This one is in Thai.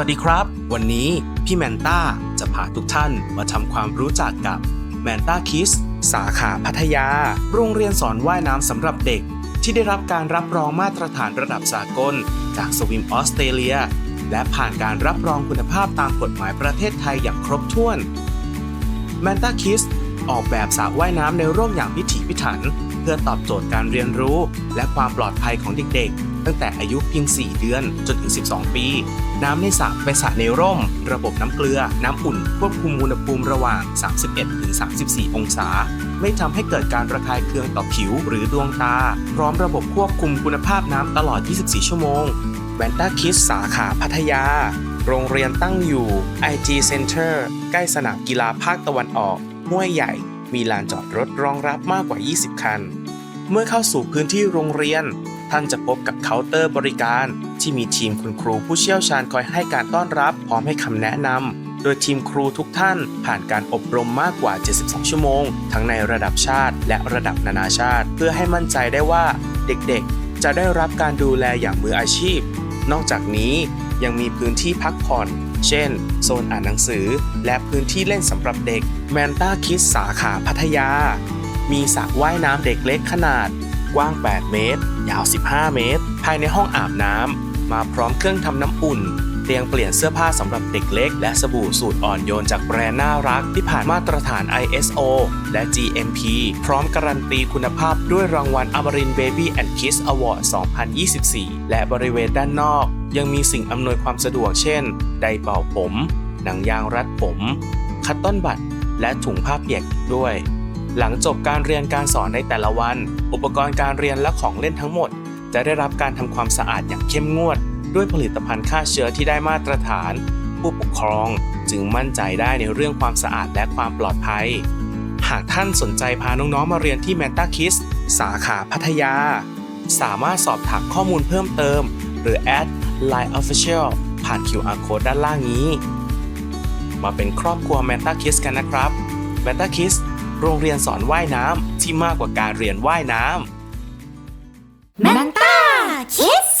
วัสดีครับ วันนี้พี่แมนต้าจะพาทุกท่านมาทำความรู้จักกับแมนต้าคิสสาขาพัทยา โรงเรียนสอนว่ายน้ำสำหรับเด็ก ที่ได้รับการรับรองมาตรฐานระดับสากล จากสวิมออสเตรเลีย และผ่านการรับรองคุณภาพตามกฎหมายประเทศไทยอย่างครบถ้วนแมนต้าคิสออกแบบสระว่ายน้ำในร่มอย่างพิถีพิถัน เพื่อตอบโจทย์การเรียนรู้ และความปลอดภัยของเด็กๆ ตั้งแต่อายุเพียง 4 เดือนจนถึง 12 ปี น้ำในสระเป็นสระในร่ม ระบบน้ำเกลือ น้ำอุ่น ควบคุมอุณหภูมิระหว่าง 31-34 องศา ไม่ทำให้เกิดการระคายเคืองต่อผิวหรือดวงตา พร้อมระบบควบคุมคุณภาพน้ำตลอด 24 ชั่วโมงแวนต้าคิดสาขาพัทยา โรงเรียนตั้งอยู่ IG Center ใกล้สนามกีฬาภาคตะวันออกห้วยใหญ่ มีลานจอดรถรองรับมากกว่า 20 คัน เมื่อเข้าสู่พื้นที่โรงเรียน ท่านจะพบกับเคาน์เตอร์บริการ ที่มีทีมคุณครูผู้เชี่ยวชาญคอยให้การต้อนรับ พร้อมให้คำแนะนำ โดยทีมครูทุกท่านผ่านการอบรมมากกว่า 72 ชั่วโมง ทั้งในระดับชาติ และระดับนานาชาติ เพื่อให้มั่นใจได้ว่าเด็กๆ จะได้รับการดูแลอย่างมืออาชีพ นอกจากนี้ยังมีพื้นที่พักผ่อน เช่น โซนอ่านหนังสือ และพื้นที่เล่นสำหรับเด็กแมนต้าคิดสาขาพัทยา มีสระว่ายน้ำเด็กเล็กขนาด กว้าง 8 เมตร ยาว 15 เมตร ภายในห้องอาบน้ำ มาพร้อมเครื่องทำน้ำอุ่น เตียงเปลี่ยนเสื้อผ้าสำหรับเด็กเล็ก และสบู่สูตรอ่อนโยนจากแบรนด์น่ารักที่ผ่านมาตรฐาน ISO และ GMP พร้อมการันตีคุณภาพด้วยรางวัล Amarin Baby and Kids Award 2024 และบริเวณด้านนอก ยังมีสิ่งอำนวยความสะดวกเช่น ไดเป่าผม หนังยางรัดผม คัตต้นบัตและถุงผ้าเปียกอีกด้วย หลังจบการเรียนการสอนในแต่ละวัน อุปกรณ์การเรียนและของเล่นทั้งหมด จะได้รับการทำความสะอาดอย่างเข้มงวด ด้วยผลิตภัณฑ์ฆ่าเชื้อที่ได้มาตรฐาน ผู้ปกครองจึงมั่นใจได้ในเรื่องความสะอาดและความปลอดภัย หากท่านสนใจพาน้องๆมาเรียนที่ m a n t a Kids สาขาพัทยา สามารถสอบถามข้อมูลเพิ่มเติม หรือแอด Line Official ผ่าน QR Code ด้านล่างนี้ มาเป็นครอบครัว m a n t a Kids กันนะครับ m a n t a Kids โรงเรียนสอนว่ายน้ำที่มากกว่าการเรียนว่ายน้ำแมนต้าคิส